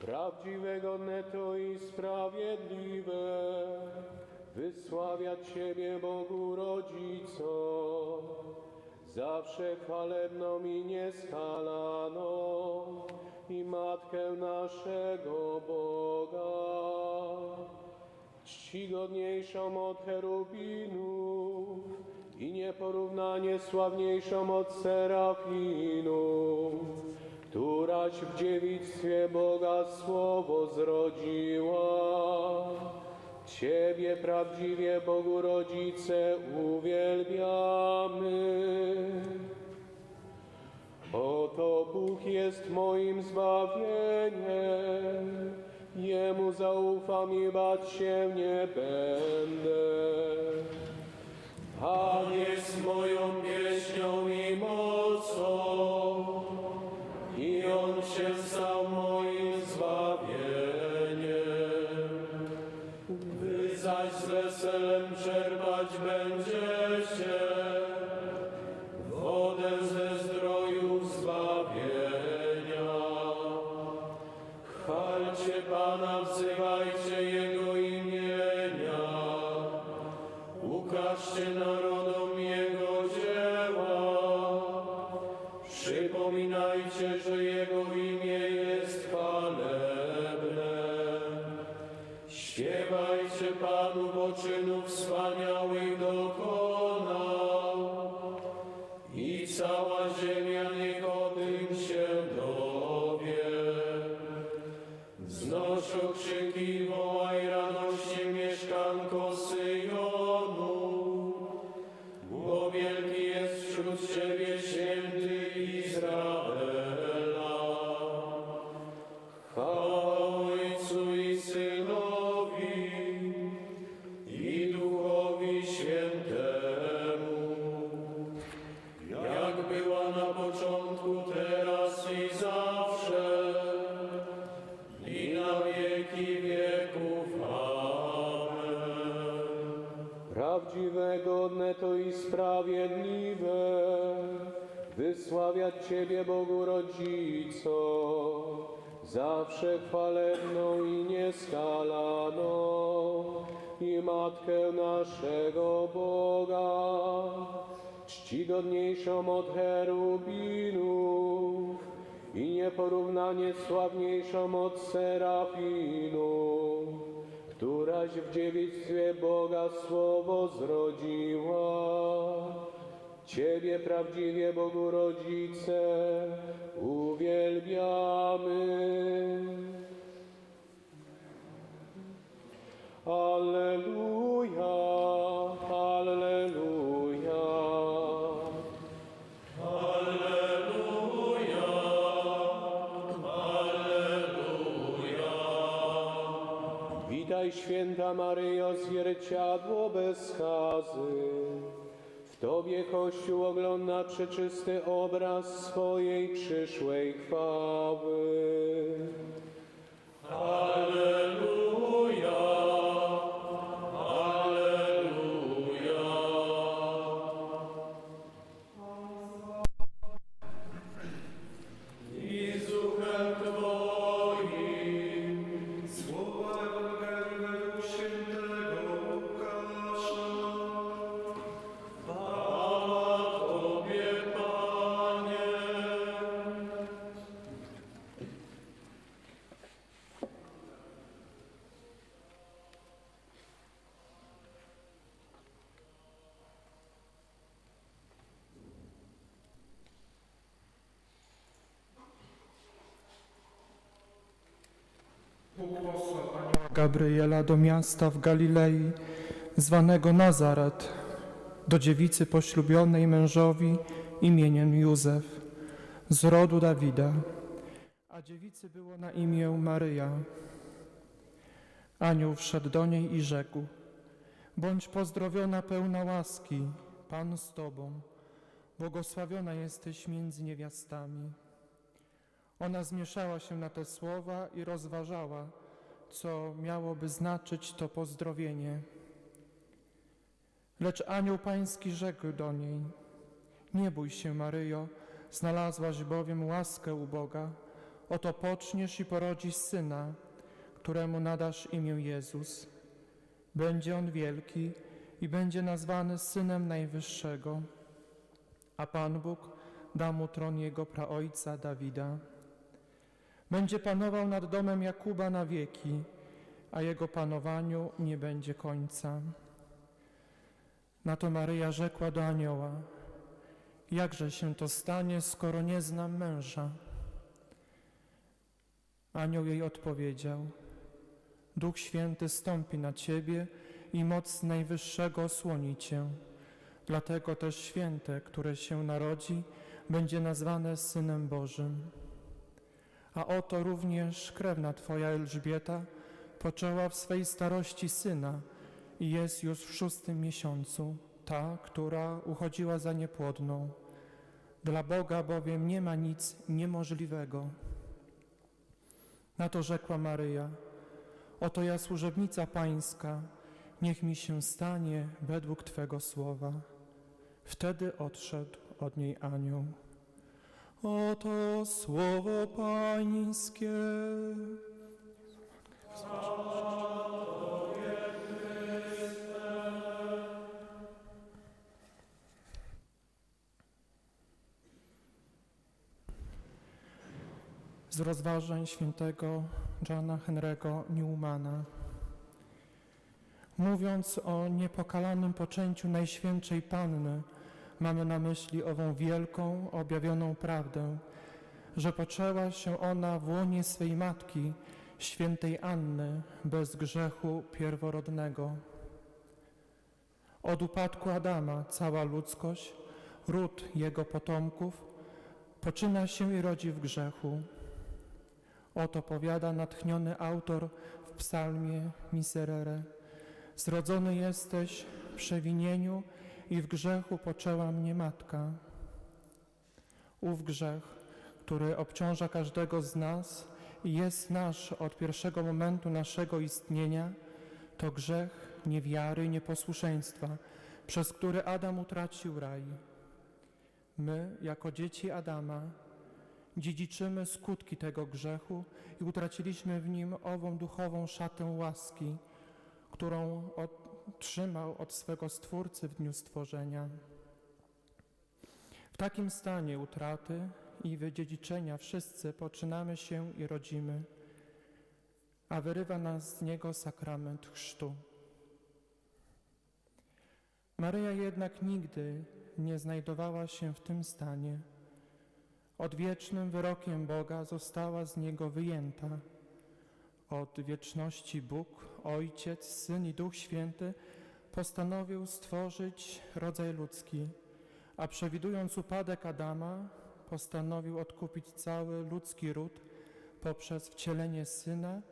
prawdziwe, godne i sprawiedliwe, wysławiać Ciebie, Bogu Rodzico, zawsze chwalebną i nieskalaną, i Matkę naszego Boga, czcigodniejszą od cherubinów i nieporównanie sławniejszą od serafinów, któraś w dziewictwie Boga Słowo zrodziła. Ciebie prawdziwie Bogu Rodzice uwielbiamy. Oto Bóg jest moim zbawieniem, Jemu zaufam i bać się nie będę. Pan jest moją oszukiwał. Naszego Boga, czcigodniejszą od cherubinów i nieporównanie sławniejszą od serafinów, któraś w dziewictwie Boga Słowo zrodziła. Ciebie prawdziwie, Bogu Rodzice, uwielbiamy. Alleluja. Święta Maryjo, zwierciadło bez skazy. W Tobie Kościół ogląda przeczysty obraz swojej przyszłej chwały. Alleluja, Gabriela do miasta w Galilei, zwanego Nazaret, do dziewicy poślubionej mężowi imieniem Józef, z rodu Dawida, a dziewicy było na imię Maryja. Anioł wszedł do niej i rzekł, bądź pozdrowiona pełna łaski, Pan z Tobą, błogosławiona jesteś między niewiastami. Ona zmieszała się na te słowa i rozważała, co miałoby znaczyć to pozdrowienie. Lecz anioł pański rzekł do niej: Nie bój się, Maryjo, znalazłaś bowiem łaskę u Boga. Oto poczniesz i porodzisz syna, któremu nadasz imię Jezus. Będzie on wielki i będzie nazwany Synem Najwyższego, a Pan Bóg da mu tron jego praojca Dawida. Będzie panował nad domem Jakuba na wieki, a jego panowaniu nie będzie końca. Na to Maryja rzekła do anioła, jakże się to stanie, skoro nie znam męża? Anioł jej odpowiedział, Duch Święty stąpi na ciebie i moc Najwyższego osłoni cię. Dlatego też święte, które się narodzi, będzie nazwane Synem Bożym. A oto również krewna Twoja Elżbieta poczęła w swej starości syna i jest już w szóstym miesiącu, ta, która uchodziła za niepłodną. Dla Boga bowiem nie ma nic niemożliwego. Na to rzekła Maryja, oto ja służebnica Pańska, niech mi się stanie według Twego słowa. Wtedy odszedł od niej anioł. Oto słowo Pańskie. Z rozważań świętego Johna Henry'ego Newmana. Mówiąc o niepokalanym poczęciu Najświętszej Panny, mamy na myśli ową wielką, objawioną prawdę, że poczęła się ona w łonie swej matki, świętej Anny, bez grzechu pierworodnego. Od upadku Adama cała ludzkość, ród jego potomków, poczyna się i rodzi w grzechu. Oto powiada natchniony autor w psalmie Miserere. Zrodzony jesteś w przewinieniu i w grzechu poczęła mnie matka. Ów grzech, który obciąża każdego z nas i jest nasz od pierwszego momentu naszego istnienia, to grzech niewiary i nieposłuszeństwa, przez który Adam utracił raj. My, jako dzieci Adama, dziedziczymy skutki tego grzechu i utraciliśmy w nim ową duchową szatę łaski, którą otrzymał od swego Stwórcy w dniu stworzenia. W takim stanie utraty i wydziedziczenia wszyscy poczynamy się i rodzimy, a wyrywa nas z niego sakrament chrztu. Maryja jednak nigdy nie znajdowała się w tym stanie. Odwiecznym wyrokiem Boga została z niego wyjęta. Od wieczności Bóg, Ojciec, Syn i Duch Święty postanowił stworzyć rodzaj ludzki, a przewidując upadek Adama, postanowił odkupić cały ludzki ród poprzez wcielenie Syna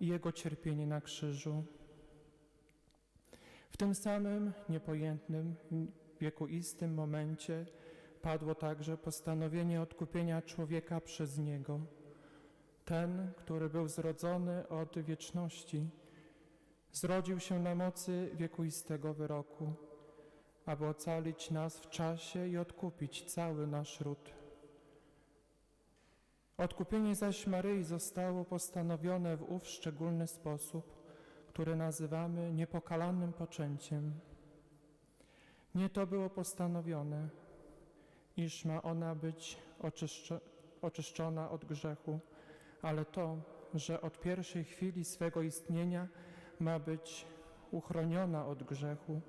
i Jego cierpienie na krzyżu. W tym samym niepojętnym, wiekuistym momencie padło także postanowienie odkupienia człowieka przez Niego. Ten, który był zrodzony od wieczności, zrodził się na mocy wiekuistego wyroku, aby ocalić nas w czasie i odkupić cały nasz ród. Odkupienie zaś Maryi zostało postanowione w ów szczególny sposób, który nazywamy niepokalanym poczęciem. Nie to było postanowione, iż ma ona być oczyszczo- oczyszczona od grzechu, ale to, że od pierwszej chwili swego istnienia ma być uchroniona od grzechu.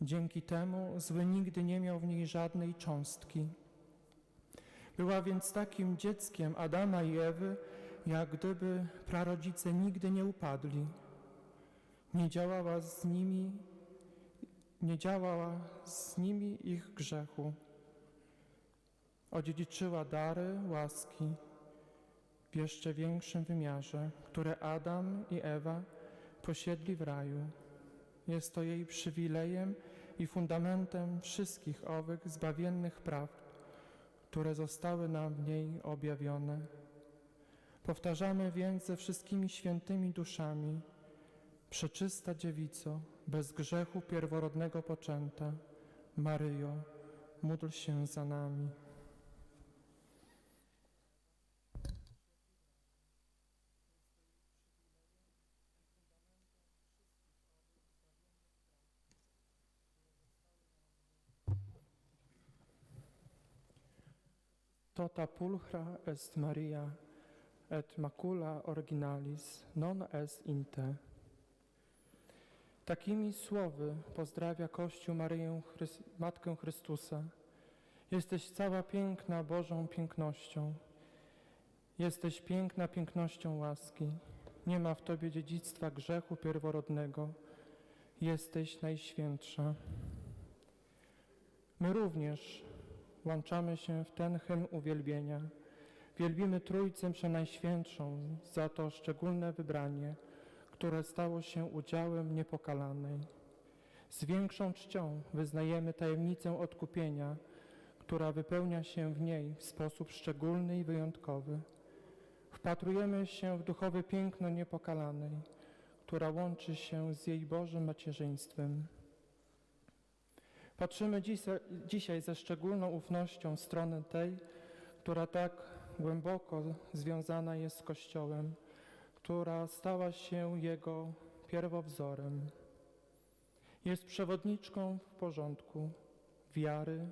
Dzięki temu zły nigdy nie miał w niej żadnej cząstki. Była więc takim dzieckiem Adama i Ewy, jak gdyby prarodzice nigdy nie upadli. Nie działała z nimi, nie działała z nimi ich grzechu. Odziedziczyła dary łaski w jeszcze większym wymiarze, które Adam i Ewa posiedli w raju. Jest to jej przywilejem i fundamentem wszystkich owych zbawiennych praw, które zostały nam w niej objawione. Powtarzamy więc ze wszystkimi świętymi duszami, Przeczysta Dziewico, bez grzechu pierworodnego poczęta, Maryjo, módl się za nami. Tota pulchra est Maria, et macula originalis non est in te. Takimi słowy pozdrawia Kościół Maryję, Chrys- Matkę Chrystusa. Jesteś cała piękna Bożą pięknością. Jesteś piękna pięknością łaski. Nie ma w Tobie dziedzictwa grzechu pierworodnego. Jesteś najświętsza. My również włączamy się w ten hymn uwielbienia. Wielbimy Trójcę Przenajświętszą za to szczególne wybranie, które stało się udziałem niepokalanej. Z większą czcią wyznajemy tajemnicę odkupienia, która wypełnia się w niej w sposób szczególny i wyjątkowy. Wpatrujemy się w duchowe piękno niepokalanej, która łączy się z jej Bożym macierzyństwem. Patrzymy dzisiaj, dzisiaj ze szczególną ufnością w stronę tej, która tak głęboko związana jest z Kościołem, która stała się Jego pierwowzorem. Jest przewodniczką w porządku wiary,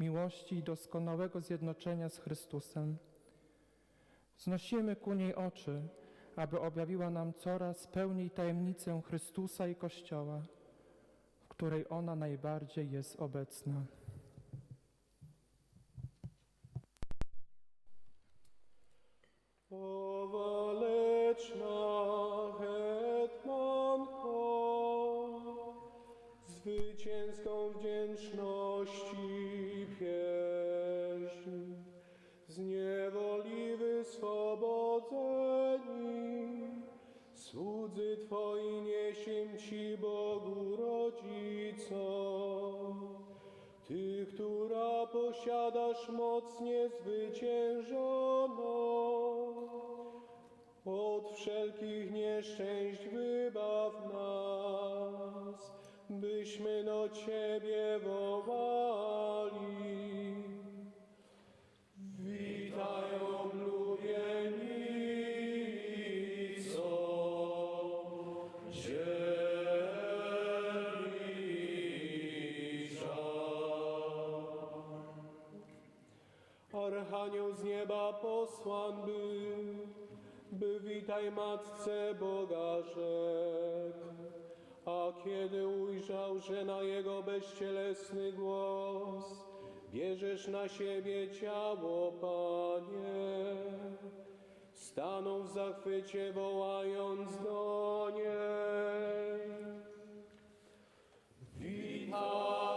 miłości i doskonałego zjednoczenia z Chrystusem. Znosimy ku niej oczy, aby objawiła nam coraz pełniej tajemnicę Chrystusa i Kościoła, której ona najbardziej jest obecna. Posiadasz moc niezwyciężoną, od wszelkich nieszczęść wybaw nas, byśmy do Ciebie wołali. Posłan był, by witaj Matce Boga rzekł. A kiedy ujrzał, że na jego bezcielesny głos bierzesz na siebie ciało, Panie, stanął w zachwycie wołając do niej. Witaj,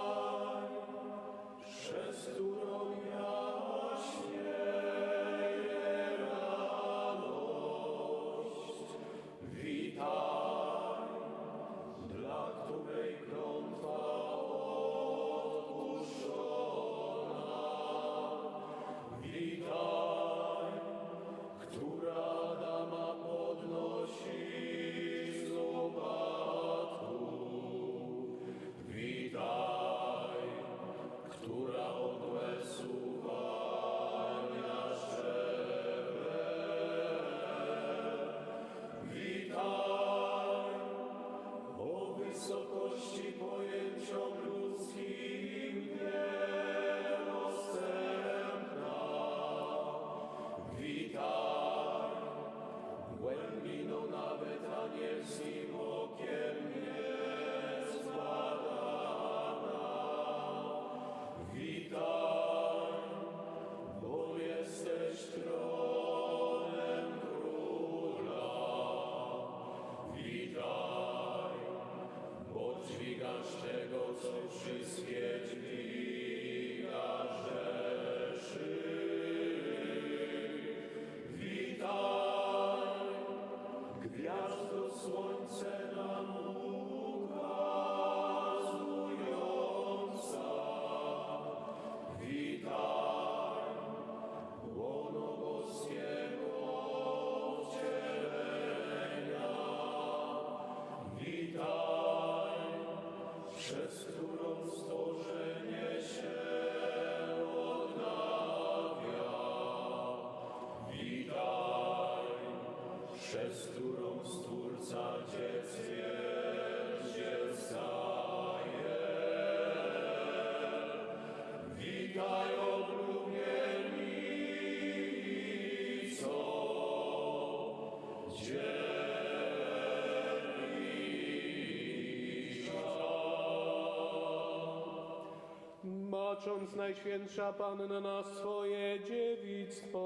płacząc Najświętsza Panna na swoje dziewictwo.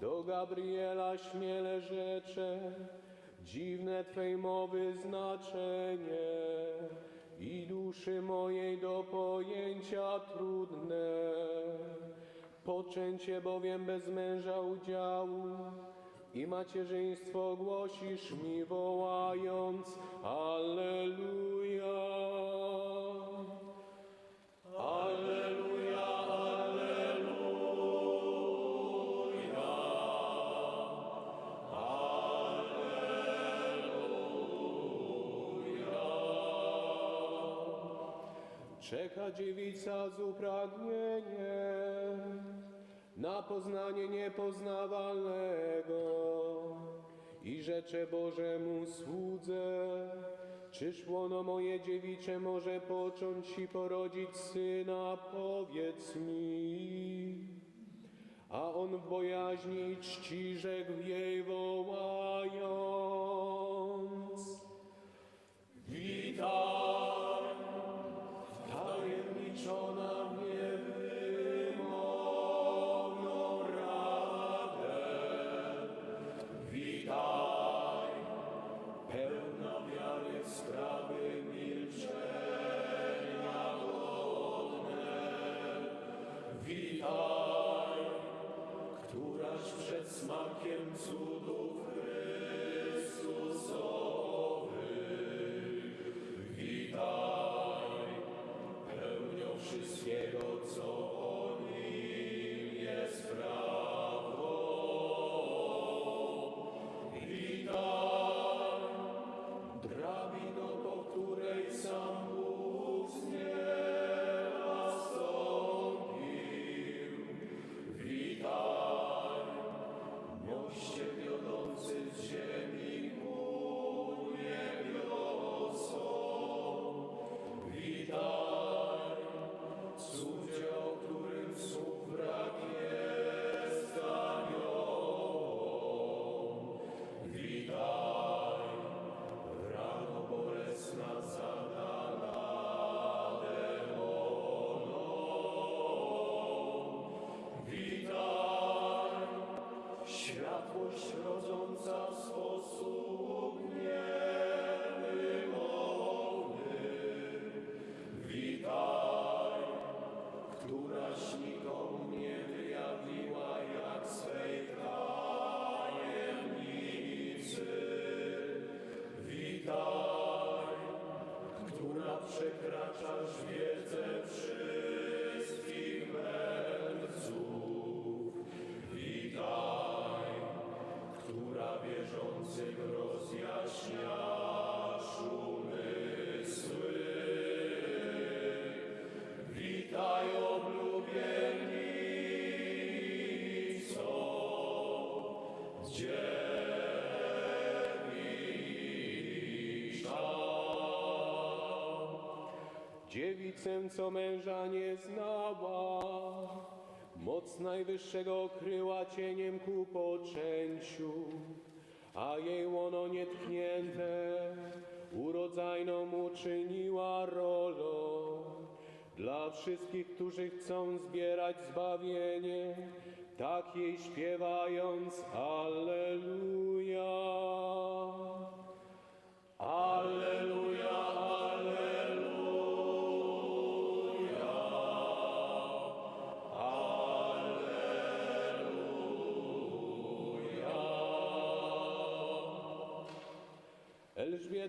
Do Gabriela śmiele rzecze, dziwne Twej mowy znaczenie i duszy mojej do pojęcia trudne. Poczęcie bowiem bez męża udziału i macierzyństwo głosisz mi wołając. Alleluja, Czeka dziewica z upragnieniem na poznanie niepoznawalnego i rzecze Bożemu słudze. Czyż łono moje dziewicze może począć i porodzić syna? Powiedz mi. A on w bojaźni i czci rzekł jej wołając. Domino. Dziewicę, co męża nie znała, moc najwyższego kryła cieniem ku poczęciu, a jej łono nietknięte urodzajną uczyniła rolą. Dla wszystkich, którzy chcą zbierać zbawienie, tak jej śpiewając. Alleluja,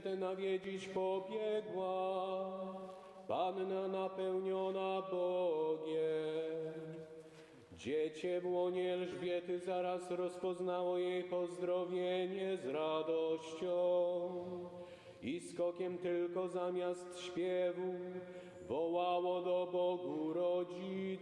Elżbietę nawiedzić pobiegła, panna napełniona Bogiem. Dziecię w łonie Elżbiety zaraz rozpoznało jej pozdrowienie z radością i skokiem tylko zamiast śpiewu wołało do Bogu rodzicy.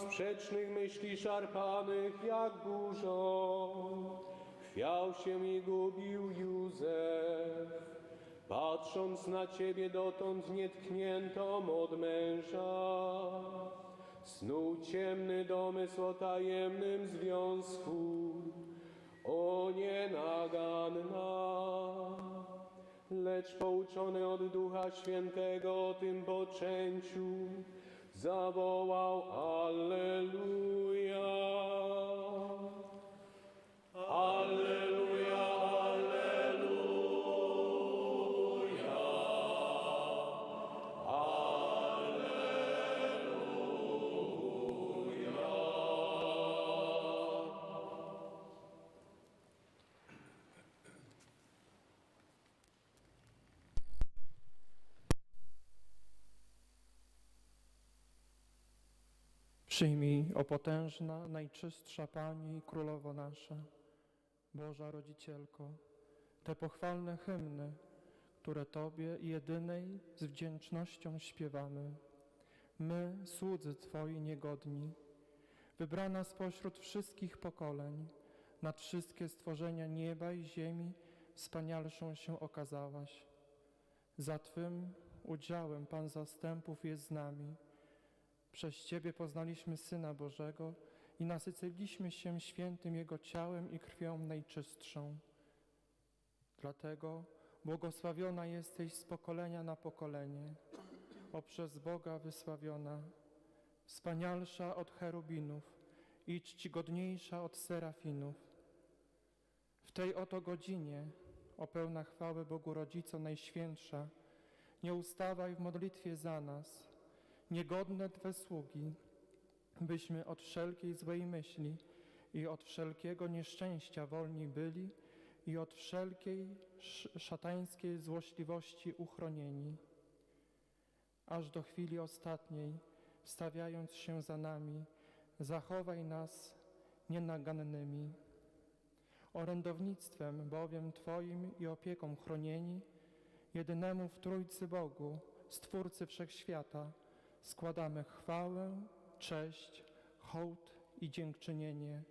Sprzecznych myśli szarpanych jak burzą. Chwiał się i gubił Józef, patrząc na Ciebie dotąd nietkniętą od męża. Snuł ciemny domysł o tajemnym związku, o nienaganna. Lecz pouczony od Ducha Świętego o tym poczęciu, zawołał Alleluja. Przyjmij, o potężna, najczystsza Pani Królowo nasza, Boża Rodzicielko, te pochwalne hymny, które Tobie jedynej z wdzięcznością śpiewamy. My, słudzy Twoi niegodni, wybrana spośród wszystkich pokoleń, nad wszystkie stworzenia nieba i ziemi wspanialszą się okazałaś. Za Twym udziałem Pan zastępów jest z nami. Przez Ciebie poznaliśmy Syna Bożego i nasyciliśmy się świętym Jego ciałem i krwią najczystszą. Dlatego błogosławiona jesteś z pokolenia na pokolenie, o przez Boga wysławiona, wspanialsza od cherubinów i czcigodniejsza od serafinów. W tej oto godzinie, o pełna chwały Bogu Rodzico Najświętsza, nie ustawaj w modlitwie za nas, niegodne Twe sługi, byśmy od wszelkiej złej myśli i od wszelkiego nieszczęścia wolni byli i od wszelkiej sz- szatańskiej złośliwości uchronieni. Aż do chwili ostatniej, wstawiając się za nami, zachowaj nas nienagannymi. Orędownictwem bowiem Twoim i opieką chronieni, jedynemu w Trójcy Bogu, Stwórcy Wszechświata, składamy chwałę, cześć, hołd i dziękczynienie,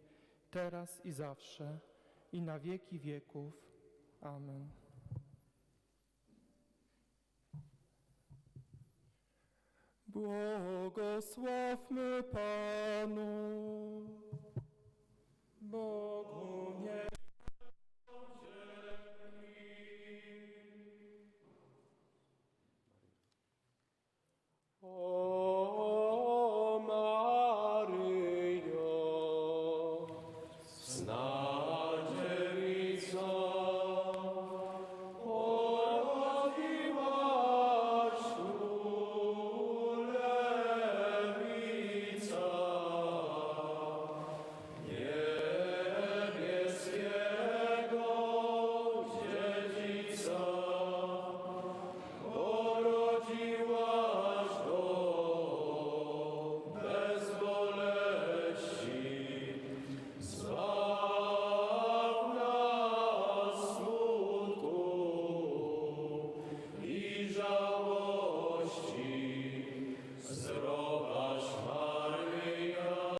teraz i zawsze, i na wieki wieków. Amen. Błogosławmy Panu, Bogu nie